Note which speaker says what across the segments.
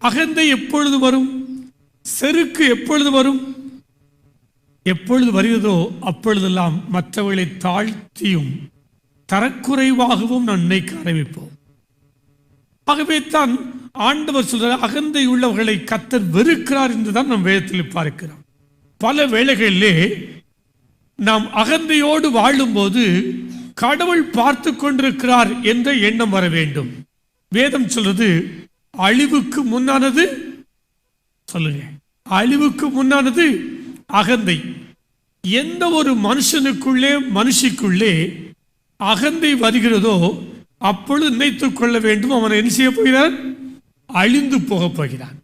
Speaker 1: அகந்தை எப்பொழுது வரும்? செருக்கு எப்பொழுது வரும்? எப்பொழுது வருகிறதோ அப்பொழுதெல்லாம் மற்றவர்களை தாழ்த்தியும் தரக்குறைவாகவும் நான் நினைக்க ஆரம்பிப்போம். ஆகவே தான் ஆண்டவர் சொல்ற அகந்தை உள்ளவர்களை கத்தர் வெறுக்கிறார் என்றுதான் நம் வேதத்தில் பார்க்கிறோம். பல வேளைகளிலே நாம் அகந்தையோடு வாழும்போது கடவுள் பார்த்து கொண்டிருக்கிறார் என்ற எண்ணம் வர வேண்டும். வேதம் சொல்றது அழிவுக்கு முன்னானது சொல்லுங்க அழிவுக்கு முன்னானது அகந்தை. எந்த ஒரு மனுஷனுக்குள்ளே மனுஷிக்குள்ளே அகந்தை வருகிறதோ அப்பொழுது நினைத்துக் கொள்ள வேண்டும் அவன் என்ன செய்ய போகிறான்? அழிந்து போகப் போகிறான்.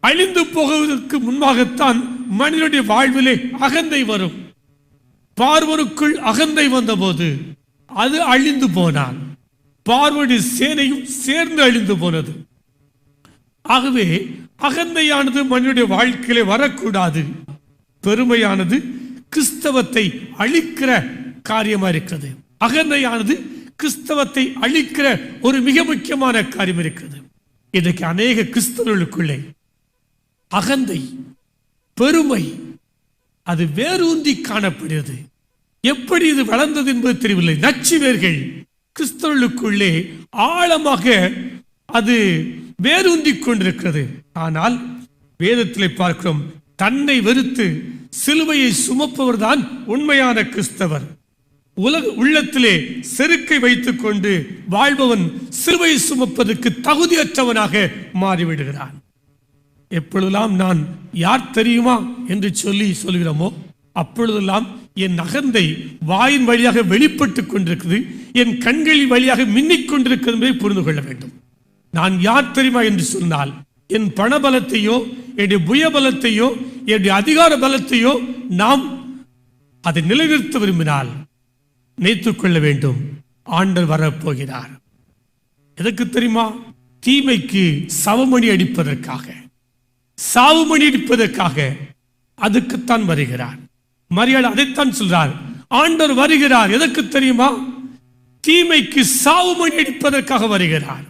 Speaker 1: அழிந்து போவதற்கு முன்பாகத்தான் மனிதனுடைய வாழ்விலே அகந்தை வரும். பார்வனுக்குள் அகந்தை வந்தபோது அது அழிந்து போனான். பார்வடி சேனையும் சேர்ந்து அழிந்து போனது. ஆகவே அகந்தையானது மனிதனுடைய வாழ்க்கையிலே வரக்கூடாது. பெருமையானது கிறிஸ்தவத்தை அழிக்கிற காரியமா இருக்கிறது. அகந்தையானது கிறிஸ்தவத்தை அழிக்கிற ஒரு மிக முக்கியமான காரியம் இருக்கிறது. இன்றைக்கு அநேக கிறிஸ்தவர்களுக்குள்ளே அகந்தை பெருமை அது வேரூந்தி காணப்படுகிறது. எப்படி இது வளர்ந்தது என்பது தெரியவில்லை. நச்சுவேர்கள் கிறிஸ்தவர்களுக்குள்ளே ஆழமாக அது வேரூன்றி கொண்டிருக்கிறது ஆனால் வேதத்திலே பார்க்கிறோம் தன்னை வெறுத்து சிலுவையை சுமப்பவர்தான் உண்மையான கிறிஸ்தவர். உலக உள்ளத்திலே செருக்கை வைத்துக் கொண்டு வாழ்பவன் சிலுவையை சுமப்பதற்கு தகுதியற்றவனாக மாறிவிடுகிறான். எப்பொழுதெல்லாம் நான் யார் தெரியுமா என்று சொல்லி சொல்கிறோமோ அப்பொழுதெல்லாம் என் அகந்தை வாயின் வழியாக வெளிப்பட்டு கொண்டிருக்குது. என் கண்களின் வழியாக மின்னிக் கொண்டிருக்கிறது என்பதை புரிந்து கொள்ள வேண்டும். நான் யார் தெரியுமா என்று சொன்னால் என் பணபலத்தையோ என்னுடைய புயபலத்தையோ என்னுடைய அதிகார பலத்தையோ நாம் அதை நிலைநிறுத்த விரும்பினால் நினைத்துக் கொள்ள வேண்டும். ஆண்டர் வரப்போகிறார். எதற்கு தெரியுமா? தீமைக்கு சவமணி அடிப்பதற்காக. சாவுமணி அடிப்பதற்காக அதுக்குத்தான் வருகிறார். மரியாதை அதைத்தான் சொல்றார். ஆண்டவர் வருகிறார். எதற்கு தெரியுமா? தீமைக்கு சாவுமணி அடிப்பதற்காக வருகிறார்.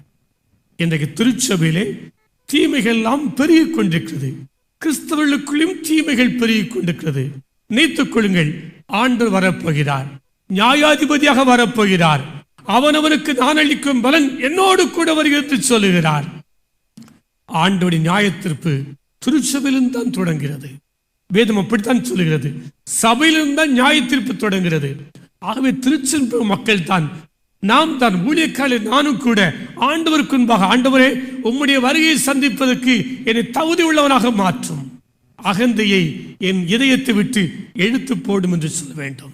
Speaker 1: இன்றைக்கு திருச்சபையிலே தீமைகள் எல்லாம் பெருகிக் கொண்டிருக்கிறது. கிறிஸ்தவர்களுக்குள்ளும் தீமைகள் பெருகிக் கொண்டிருக்கிறது. நினைத்துக் கொள்ளுங்கள் ஆண்டு வரப்போகிறார். நியாயாதிபதியாக வரப்போகிறார். அவனவனுக்கு நான் அளிக்கும் பலன் என்னோடு கூட வருகிறது சொல்லுகிறார். ஆண்டோடைய நியாயத்தீர்ப்பு திருச்சபையிலும் தான் தொடங்குகிறது. வேதம் அப்படித்தான் சொல்லுகிறது. சபையிலும் தான் நியாயத்தீர்ப்பு தொடங்குகிறது. ஆகவே திருச்சென்பு மக்கள் தான் நாம் தான் ஊழியக்காலில் நானும் கூட. ஆண்டவருக்கு முன்பாக ஆண்டவரே உம்முடைய வருகையை சந்திப்பதற்கு என்னை தகுதி உள்ளவனாக மாற்றும். அகந்தையை என் இதயத்தை விட்டு எழுத்து போடும் என்று சொல்ல வேண்டும்.